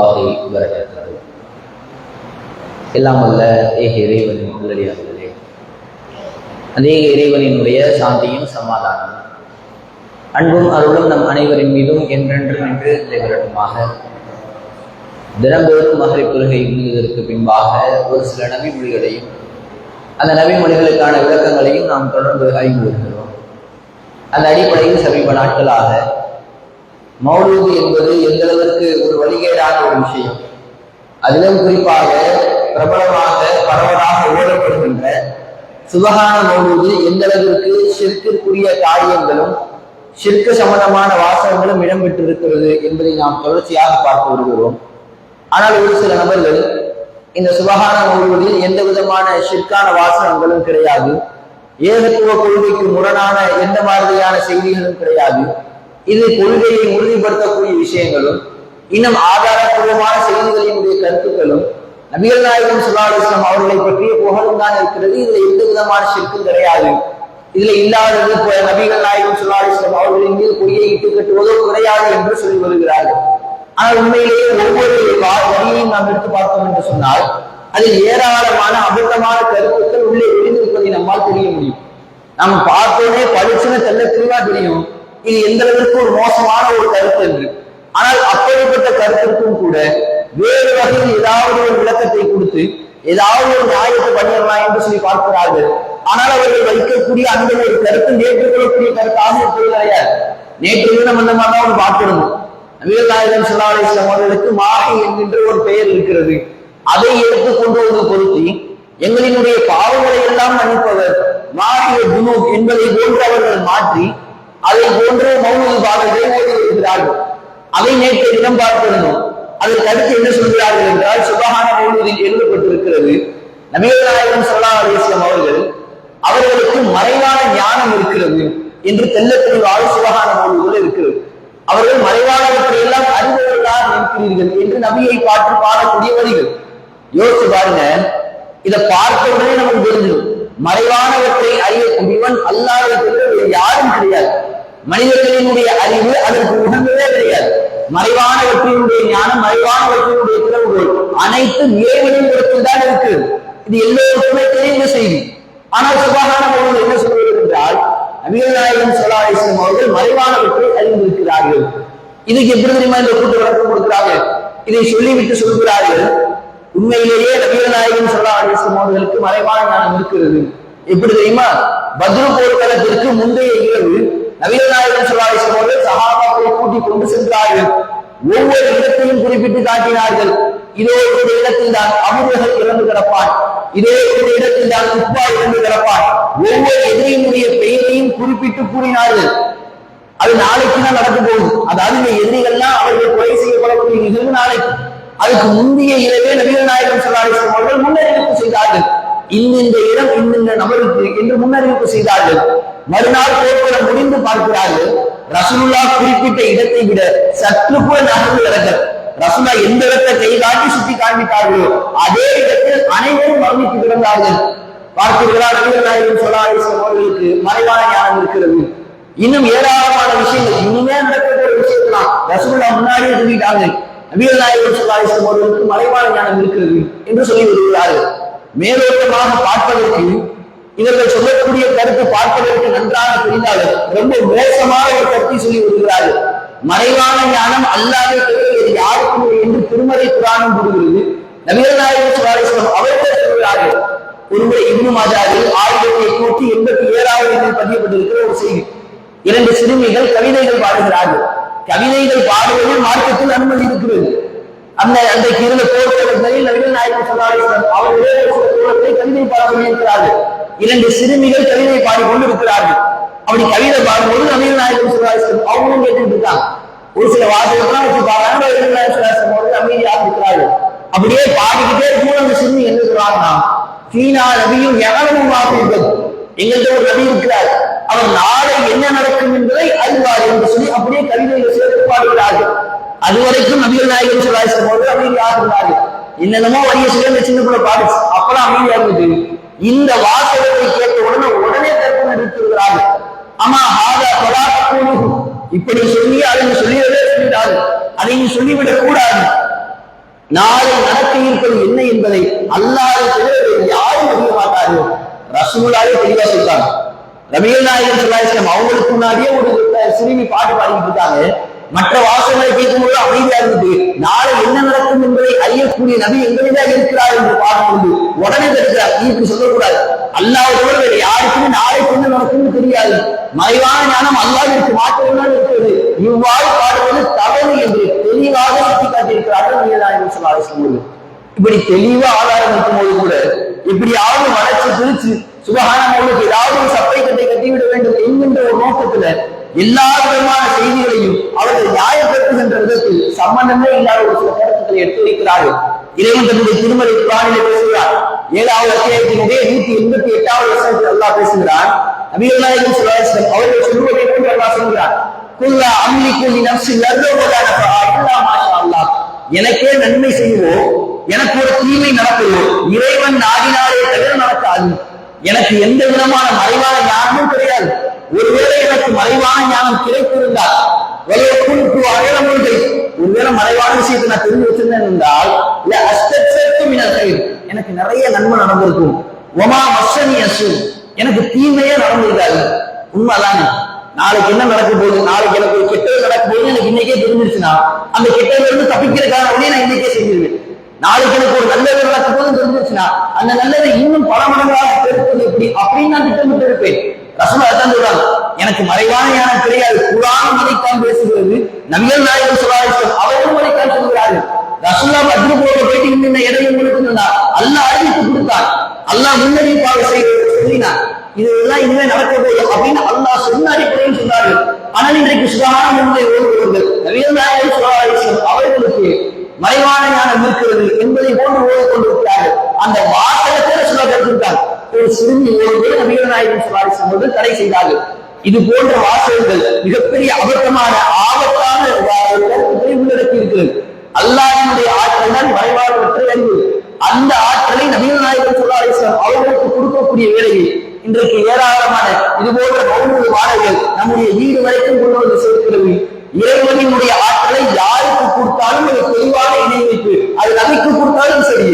ஆகி வரவேற்கிறது எல்லாம் அல்ல ஏக இறைவனின் உள்ளடியார்களே அதே இறைவனினுடைய சாந்தியும் சமாதானம் அன்பும் அருளும் நம் அனைவரின் மீதும் என்றென்று நின்று நிலைவரட்டுமாக தினந்தோறும் மகரி கொள்கை முடிவதற்கு பின்பாக ஒரு சில நபி மொழிகளையும் அந்த நபி மொழிகளுக்கான விளக்கங்களையும் நாம் தொடர்ந்து ஆய்வு வருகிறோம் அந்த அடிப்படையில் சமீப நாட்களாக மௌலூது என்பது எந்த அளவிற்கு ஒரு வழிகேடான ஒரு விஷயம். அதிலும் குறிப்பாக பிரபலமாக பரவலாக ஓடப்படுகின்ற சுபகான மௌலூது எந்த அளவிற்கு ஷிற்கிற்குரிய காரியங்களும் சிற்க சம்பந்தமான வாசகங்களும் இடம்பெற்றிருக்கிறது என்பதை நாம் தொடர்ச்சியாக பார்த்து வருகிறோம் ஆனால் ஒரு சில நபர்கள் இந்த சுபகான மௌலூதில் எந்த விதமான ஷிற்கான வாசகங்களும் கிடையாது. ஏகத்துவ கொள்கைக்கு முரணான எந்த மாதிரியான செய்திகளும் கிடையாது. இது கொள்கையை உறுதிப்படுத்தக்கூடிய விஷயங்களும் இன்னும் ஆதாரப்பூர்வமான செய்திகளினுடைய கருத்துக்களும் நபிகள் நாயகம் சுல்லாஸ்லாம் அவர்களை பற்றிய புகழும் தான் இருக்கிறது. இதுல எந்த விதமான சிற்கும் கிடையாது. இதுல இல்லாதது நபிகள் நாயகம் சுல்லாஸ்லாம் அவர்களின் மீது பொய்யை இட்டு கட்டுவதோ கிடையாது என்று சொல்லி வருகிறார்கள். ஆனால் உண்மையிலேயே ஒவ்வொரு வழியையும் நாம் எடுத்து பார்த்தோம் என்று சொன்னால் அதில் ஏராளமான அபுத்தமான கருத்துக்கள் உள்ளே விழுந்திருப்பதை நம்மால் தெரிய முடியும். நாம் பார்த்தோன்னே படிச்சுன்னு தெல்ல தெளிவா தெரியும். இது எந்த அளவிற்கு ஒரு மோசமான ஒரு கருத்து என்று. ஆனால் அப்படிப்பட்ட கருத்திற்கும் கூட வேறு வகையில் ஏதாவது ஒரு விளக்கத்தை கொடுத்து ஏதாவது ஒரு நியாயத்தை பண்ணிடலாம் என்று சொல்லி பார்க்கிறார்கள். ஆனால் அவர்கள் வைக்கக்கூடிய அந்த ஒரு கருத்து ஏற்றுக்கொள்ளக்கூடிய கருத்தாக இருப்பது கிடையாது. நேற்று நம்ம அந்த மாதிரி தான் பார்த்திருந்தோம். நபிகள் நாயகம் சல்லா அலிஸ்லாம் அவர்களுக்கு மாஹி என்கின்ற ஒரு பெயர் இருக்கிறது. அதை ஏற்றுக் கொண்டு வந்து பொருத்தி எங்களினுடைய பாவங்களை எல்லாம் மன்னிப்பவர். மாஹிய குனு என்பதை போன்று அவர்கள் மாற்றி அதை போன்று மௌனம் பாடல்களை ஓடி இருக்கிறார்கள் அதை நேற்று இடம் பார்த்திருந்தோம். அதற்கு அடுத்து என்ன சொல்கிறார்கள் என்றால் சுபகான மௌனதில் எழுதப்பட்டிருக்கிறது. நபிகள் நாயகம் அலிஸ்லாம் அவர்கள் அவர்களுக்கு மறைவான ஞானம் இருக்கிறது என்று தெல்ல தெளிவாக சுபகான மௌனதில் இருக்கிறது. அவர்கள் மறைவானவற்றை எல்லாம் அறிந்தவர்களாக நிற்கிறீர்கள் என்று நபியை பார்த்து பாடக்கூடிய வரிகள். யோசிச்சு பாருங்க. இதை பார்த்த உடனே நமக்கு தெரிஞ்சிடும் மறைவானவற்றை அறியக்கூடியவன் அல்லாத யாரும் கிடையாது. மனிதர்களினுடைய அறிவு அதற்கு உகந்ததே கிடையாது. மறைவானவற்றினுடைய ஞானம் மறைவானவற்றினுடைய திறவுகள் அனைத்து இறைவனின் இடத்தில் தான் இருக்கு. இது எல்லோருக்குமே தெரிந்த செய்தி. ஆனால் சுபாகான என்ன சொல்வது என்றால் நபிகள் நாயகம் சலாஹிஸ்லம் அவர்கள் மறைவானவற்றை அறிந்திருக்கிறார்கள். இதுக்கு எப்படி தெரியுமா இந்த கூட்டு விளக்கம் கொடுக்கிறாங்க? இதை சொல்லிவிட்டு சொல்கிறார்கள் உண்மையிலேயே நபிகள் நாயகம் சலாஹிஸ்லம் அவர்களுக்கு மறைவான ஞானம் இருக்கிறது. எப்படி தெரியுமா? பத்ரு போர்க்களத்திற்கு முந்தைய இரவு நபிகள் நாயகம் அவர்கள் சகாபாக்களை கூட்டி கொண்டு சென்றார்கள். ஒவ்வொரு இடத்தையும் குறிப்பிட்டு காட்டினார்கள். இதோ ஒரு இடத்தில் தான் அமுதர்கள் இறந்து கிடப்பான் இதே ஒரு இடத்தில் தான் உப்பா இறந்து கிடப்பான் ஒவ்வொரு எதிரியினுடைய பெயரையும் குறிப்பிட்டு கூறினார்கள். அது நாளைக்கு தான் நடக்க போகுது அதாவது இந்த எதிரிகள்லாம் அவர்கள் கொலை செய்யப்படக்கூடிய நிகழ்வு நாளைக்கு. அதுக்கு முந்தைய இரவே நபிகள் நாயகம் சல்லாஹிஸ்லாம் அவர்கள் முன்னறிவிப்பு செய்தார்கள் இந்த இடம் இந்த நபருக்கு என்று முன்னறிவிப்பு செய்தார்கள். மறுநாள் போர்க்களம் முடிந்து பார்க்கிறார்கள். ரசூலுல்லா குறிப்பிட்ட இடத்தை விட சற்று கூட நகர்ந்து கிடக்க ரசூலா எந்த இடத்தை கை காட்டி சுத்தி காண்பித்தார்களோ அதே இடத்தில் அனைவரும் மரணித்து கிடந்தார்கள். பார்த்தீர்களா நபிகள் நாயகம் அவர்களுக்கு மறைவான ஞானம் இருக்கிறது. இன்னும் ஏராளமான விஷயங்கள் இனிமே நடக்கிற ஒரு விஷயத்தான் ரசூல்லா முன்னாடியே சொல்லிட்டாங்க நபிகள் நாயகம் சல்லாஹிஸ்லாம் அவர்களுக்கு மறைவான ஞானம் இருக்கிறது என்று சொல்லி வருகிறார்கள் மேலோட்டமாக பார்ப்பதற்கு இவர்கள் சொல்லக்கூடிய கருத்து பார்ப்பதற்கு நன்றாக தெரிந்தாலும் ரொம்ப மோசமான ஒரு கருத்தை சொல்லி வருகிறார்கள் மறைவான ஞானம் அல்லாத வேறு யாருக்கும் என்று திருமலை புராணம் கூறுகிறது. நவீனநாயக சுவாரஸ்வரம் அவர்கள் சொல்கிறார்கள் ஒருமுறை இந்து மாஜாவில் ஆயிரத்தி எட்நூத்தி எண்பத்தி ஏழாவது எண்ணில் பதியப்பட்டிருக்கிற ஒரு செய்தி. இரண்டு சிறுமிகள் கவிதைகள் பாடுகிறார்கள். கவிதைகள் பாடுவதில் மார்க்கத்தில் அனுமதி இருக்கிறது. அந்த அன்றைக்கு இருந்த போர்க்களங்களில் நவீன நாயகம் சொல்லாரிஸ்லம் அவர்களே சில கவிதை பாட சொல்லியிருக்கிறார்கள் இரண்டு சிறுமிகள் கவிதை பாடிக்கொண்டு இருக்கிறார்கள் அப்படி கவிதை பாடும்போது நவீன நாயகம் சொல்லாரிஸ்லம் அவங்களும் கேட்டுட்டு இருக்காங்க ஒரு சில வாசகெல்லாம் வச்சு பாடுறாங்க. நபிகள் நாயகம் சொல்லாரிஸ்லம் அவர்கள் அமைதியாக இருக்கிறார்கள். அப்படியே பாடிக்கிட்டே இருக்கும் அந்த சிறுமி என்ன சொல்றாங்கன்னா சீனா நபியும் எவனமும் வாசிப்பது எங்கள்கிட்ட ஒரு நபி இருக்கிறார். அவர் நாளை என்ன நடக்கும் என்பதை அறிவார் என்று சொல்லி அப்படியே கவிதையில சேர்த்து பாடுகிறார்கள். அதுவரைக்கும் நபிகள் நாயகம் சொல்லாசம் போது அமைதியாக இருந்தார்கள். என்னென்னமோ வரிய சிறந்த சின்ன பிள்ளை பாடுச்சு. அப்பெல்லாம் அமைதியாக இருந்தது. இந்த வாசகத்தை கேட்ட உடனே உடனே தர்க்கம் எடுத்திருக்கிறார்கள் ஆமா ஆதா பலா இப்படி சொல்லி அதை சொல்லியதே சொல்லிட்டாரு அதையும் சொல்லிவிடக் கூடாது. நாளை நடக்க இருப்பது என்ன என்பதை அல்லாத தவிர யாரும் அறிய மாட்டார்கள். ரசூலாவே தெளிவா சொல்றாங்க. ரபியல் நாயகன் சொல்லாஸ்லாம் அவங்களுக்கு முன்னாடியே ஒரு சிறுமி பாட்டு பாடிட்டு இருக்காங்க. மற்ற வாசகங்களை கேட்கும்போது அமைதியா இருந்தது நாளை என்ன நடக்கும் என்பதை அறியக்கூடிய நபி எங்களிடம் இருக்கிறார் என்று பாடும்போது உடனே தடுக்கிறார். நீ இப்படி சொல்லக்கூடாது. அல்லாவோட வேறு யாருக்குமே நாளைக்கு என்ன நடக்கும்னு தெரியாது. மறைவான ஞானம் அல்லாவிற்கு மாற்றம்தான் இருக்கிறது. இவ்வாறு பாடுவது தவறு என்று தெளிவாக சுட்டி காட்டியிருக்கிறார்கள் நபிகள் நாயகன் சொல்லாஸ்லாம் இப்படி தெளிவா ஆதாரம் இருக்கும்போது கூட இப்படியாவது வளர்ச்சி பிரிச்சு சுபகான ஏதாவது ஒரு சப்பை கட்டை வேண்டும் என்கின்ற ஒரு நோக்கத்துல எல்லா விதமான செய்திகளையும் அவர்கள் நியாயப்படுத்துகின்ற விதத்தில் சம்பந்தமே இல்லாத ஒரு சில கருத்துக்களை எடுத்து வைக்கிறார்கள். இறைவன் தன்னுடைய திருமலை குரானிலே பேசுகிறார். ஏழாவது அத்தியாயத்தினுடைய நூத்தி எண்பத்தி எட்டாவது வருஷத்தில் அல்லாஹ் பேசுகிறார் நபிகள் நாயகம் சுல்லாஸ்லம் அவர்கள் சொல்வதை போன்று அல்லாஹ் சொல்கிறார். குல்லா அம்லி குல்லி நப்சி லர்ரோவதான இல்லா மாஷா அல்லாஹ். எனக்கே நன்மை செய்வோம் எனக்கு ஒரு தீமை நடக்குவோ இறைவன் நாடினாலே தவிர நடக்காது. எனக்கு எந்த விதமான மறைவான ஞானமும் கிடையாது. ஒருவேளை எனக்கு மறைவான ஞானம் கிடைத்திருந்தால் குறிப்பு அடையாளம் ஒன்றை ஒருவேளை மறைவான விஷயத்தை நான் தெரிஞ்சு வச்சிருந்தேன் என்றால் இல்ல அஸ்தம் எனக்கு நிறைய நன்மை நடந்திருக்கும். ஒமா மசனி அசு எனக்கு தீமையே நடந்திருக்காது. உண்மைதானே? நாளைக்கு என்ன நடக்க போகுது? நாளைக்கு எனக்கு ஒரு கெட்டது நடக்க போகுது எனக்கு இன்னைக்கே தெரிஞ்சிருச்சுன்னா அந்த கெட்டதுல இருந்து தப்பிக்கிறதுக்கான வழியை நான் இன்னைக்கே செஞ்சிருவேன் நாளைக்கு எனக்கு ஒரு நல்லது நடக்க போது அந்த நல்லதை இன்னும் பல மடங்காக பெருப்பது எப்படி? அப்படின்னு நான் திட்டமிட்டு இருப்பேன் ரசூல் அதான் சொல்றாங்க எனக்கு மறைவான ஞானம் கிடையாது குரான் மலைத்தான் பேசுகிறது. நபிகள் நாயகர் சொல்லாரிஸ்லம் அவரும் மலைத்தான் சொல்கிறார்கள். ரசூல்லா பத்ரு போக போயிட்டு இன்னும் இடையே உங்களுக்கு சொன்னார் அல்லாஹ் அறிவித்து கொடுத்தார் அல்லாஹ் முன்னறிவிப்பாக செய்து சொல்லினார் இதெல்லாம் இனிமே நடக்க போகுது அப்படின்னு அல்லாஹ் சொன்ன அடிப்படையில் சொன்னார்கள். ஆனால் இன்றைக்கு சுகாதார முன்மை ஓடுபவர்கள் நபிகள் நாயகர் சொல்லாரிஸ்லம் அவர்களுக்கு மறைவான ஞானம் இருக்கிறது என்பதை போன்று ஓடி கொண்டிருக்கிறார்கள் அந்த ஒரு சிறுமி ஓடுவது நபிகள் நாயகன் தடை செய்தார்கள். இது போன்ற வாசகங்கள் மிகப்பெரிய அபத்தமான ஆபத்தான கருத்துக்களை உள்ளடக்கி இருக்கிறது அல்லாஹினுடைய ஆற்றல் தான் மறைவானவற்றை அறிவு அந்த ஆற்றலை நவீனநாயகன் நாயகன் அவர்களுக்கு கொடுக்கக்கூடிய வேலையில் இன்றைக்கு ஏராளமான இது போன்ற பௌர்ணமி வாடகைகள் நம்முடைய வீடு வரைக்கும் கொண்டு வந்து சேர்க்கிறது. இறைவனினுடைய ஆற்றலை யாருக்கு கொடுத்தாலும் அது தெளிவான இணை வைப்பு அது நபிக்கு கொடுத்தாலும் சரி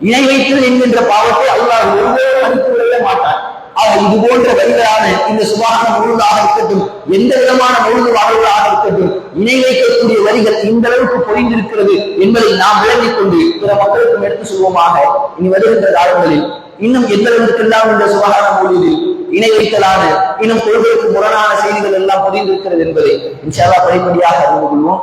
இணை வைத்தல் என்கின்ற பாவத்தை அல்லாஹ் ஒருவரும் மதித்து விடவே மாட்டார் ஆக இது போன்ற வழிகளான இந்த சுபான முழுதாக இருக்கட்டும் எந்த விதமான முழுது வாழ்வுகளாக இருக்கட்டும் இணை வைக்கக்கூடிய வரிகள் இந்த அளவுக்கு பொழிந்திருக்கிறது என்பதை நாம் விளங்கிக் கொண்டு பிற மக்களுக்கும் எடுத்து சொல்வோமாக இனி வருகின்ற காலங்களில் இன்னும் எந்த அளவுக்கெல்லாம் இந்த சுகாதார மொழியில் இணை வைத்தலான இன்னும் கொள்கைக்கு முரணான செய்திகள் எல்லாம் புரிந்திருக்கிறது என்பதை இன்ஷால்லா படிப்படியாக அறிந்து கொள்வோம்.